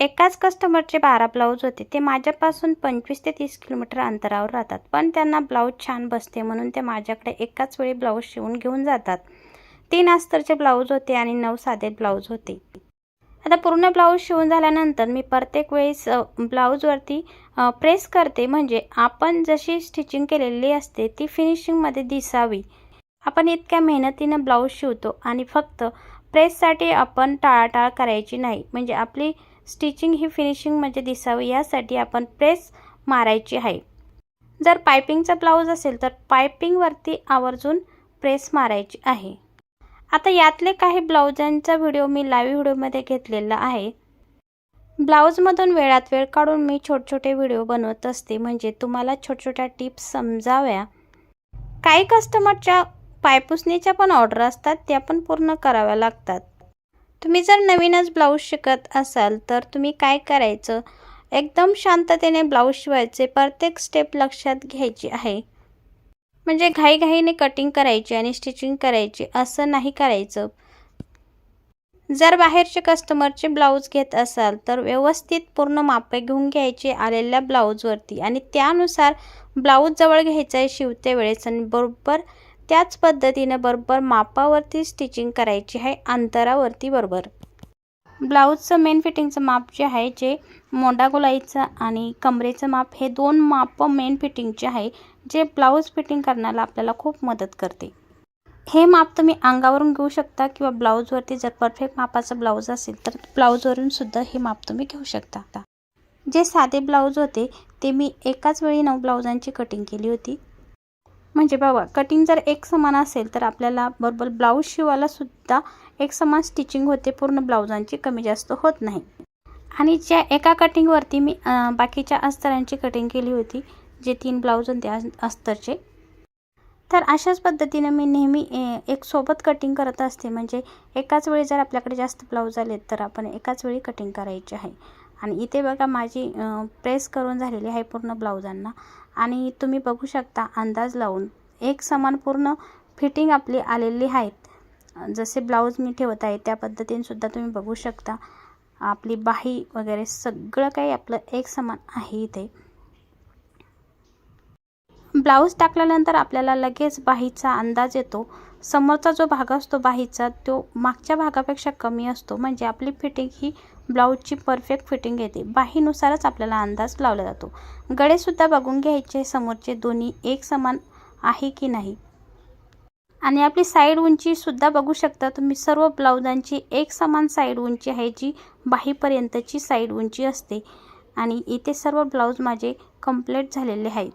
एकाच कस्टमरचे बारा ब्लाऊज होते. ते माझ्यापासून पंचवीस ते तीस किलोमीटर अंतरावर राहतात. पण त्यांना ब्लाऊज छान बसते म्हणून ते माझ्याकडे एकाच वेळी ब्लाऊज शिवून घेऊन जातात. तीन अस्तरचे ब्लाऊज होते आणि नऊ साधे ब्लाऊज होते. आता पूर्ण ब्लाऊज शिवून झाल्यानंतर मी प्रत्येक वेळेस ब्लाऊजवरती प्रेस करते. म्हणजे आपण जशी स्टिचिंग केलेली असते ती फिनिशिंगमध्ये दिसावी. आपण इतक्या मेहनतीनं ब्लाऊज शिवतो आणि फक्त प्रेससाठी आपण टाळाटाळ करायची नाही. म्हणजे आपली स्टिचिंग ही फिनिशिंगमध्ये दिसावी यासाठी आपण प्रेस मारायची आहे. जर पायपिंगचा ब्लाऊज असेल तर पायपिंगवरती आवर्जून प्रेस मारायची आहे. आता यातले काही ब्लाऊजांचा व्हिडिओ मी लाईव्ह व्हिडिओमध्ये घेतलेला आहे. ब्लाऊजमधून वेळात वेळ काढून मी छोटे छोटे व्हिडिओ बनवत असते. म्हणजे तुम्हाला छोट्या छोट्या टिप्स समजाव्या. काही कस्टमरच्या पायपुसणीच्या पण ऑर्डर असतात त्या पण पूर्ण कराव्या लागतात. तुम्ही जर नवीनच ब्लाऊज शिकत असाल तर तुम्ही काय करायचं? एकदम शांततेने ब्लाऊज शिवायचे प्रत्येक स्टेप लक्षात घ्यायची आहे. म्हणजे घाईघाईने कटिंग करायची आणि स्टिचिंग करायची असं नाही करायचं. जर बाहेरचे कस्टमरचे ब्लाऊज घेत असाल तर व्यवस्थित पूर्ण मापे घेऊन घ्यायचे आलेल्या ब्लाऊजवरती. आणि त्यानुसार ब्लाऊज जवळ घ्यायचं आहे शिवते वेळेस आणि बरोबर त्याच पद्धतीनं बरोबर मापावरती स्टिचिंग करायची आहे अंतरावरती बरोबर. ब्लाऊजचं मेन फिटिंगचं माप जे आहे जे मोंडा गोलाईचं आणि कमरेचं माप हे दोन माप मेन फिटिंगचे आहे जे ब्लाऊज फिटिंग करण्याला आपल्याला खूप मदत करते. हे माप तुम्ही अंगावरून घेऊ शकता किंवा ब्लाऊजवरती जर परफेक्ट मापाचं ब्लाऊज असेल तर ब्लाऊजवरून सुद्धा हे माप तुम्ही घेऊ शकता. जे साधे ब्लाऊज होते ते मी एकाच वेळी नऊ ब्लाऊजांची कटिंग केली होती. म्हणजे बघा कटिंग जर एक समान असेल तर आपल्याला बरोबर ब्लाऊज शिवायला सुद्धा एक समान स्टिचिंग होते. पूर्ण ब्लाऊजांची कमी जास्त होत नाही. आणि ज्या एका कटिंगवरती मी बाकीच्या अस्तरांची कटिंग केली होती जे तीन ब्लाऊज होते अस्तरचे तर अशाच पद्धतीनं मी नेहमी ए, एक सोबत कटिंग करत असते. म्हणजे एकाच वेळी जर आपल्याकडे जास्त ब्लाऊज आले तर आपण एकाच वेळी कटिंग करायची आहे. आणि इथे बघा माझी प्रेस करून झालेली आहे पूर्ण ब्लाऊजांना. आणि तुम्ही बघू शकता अंदाज लावून एक समान पूर्ण फिटिंग आपली आलेली आहेत जसे ब्लाऊज मी ठेवत आहे त्या पद्धतीने सुद्धा तुम्ही बघू शकता. आपली बाही वगैरे सगळं काही आपलं एक समान आहे इथे. ब्लाऊज टाकल्यानंतर आपल्याला लगेच बाहीचा अंदाज येतो. समोरचा जो भाग असतो बाहीचा तो मागच्या भागापेक्षा कमी असतो. म्हणजे आपली फिटिंग ही ब्लाऊजची परफेक्ट फिटिंग येते. बाहीनुसारच आपल्याला अंदाज लावला जातो. गळेसुद्धा बघून घ्यायचे समोरचे दोन्ही एक समान आहे की नाही. आणि आपली साईड उंचीसुद्धा बघू शकता तुम्ही. सर्व ब्लाऊजांची एक समान साईड उंची आहे जी बाहीपर्यंतची साईड उंची असते. आणि इथे सर्व ब्लाऊज माझे कंप्लीट झालेले आहेत.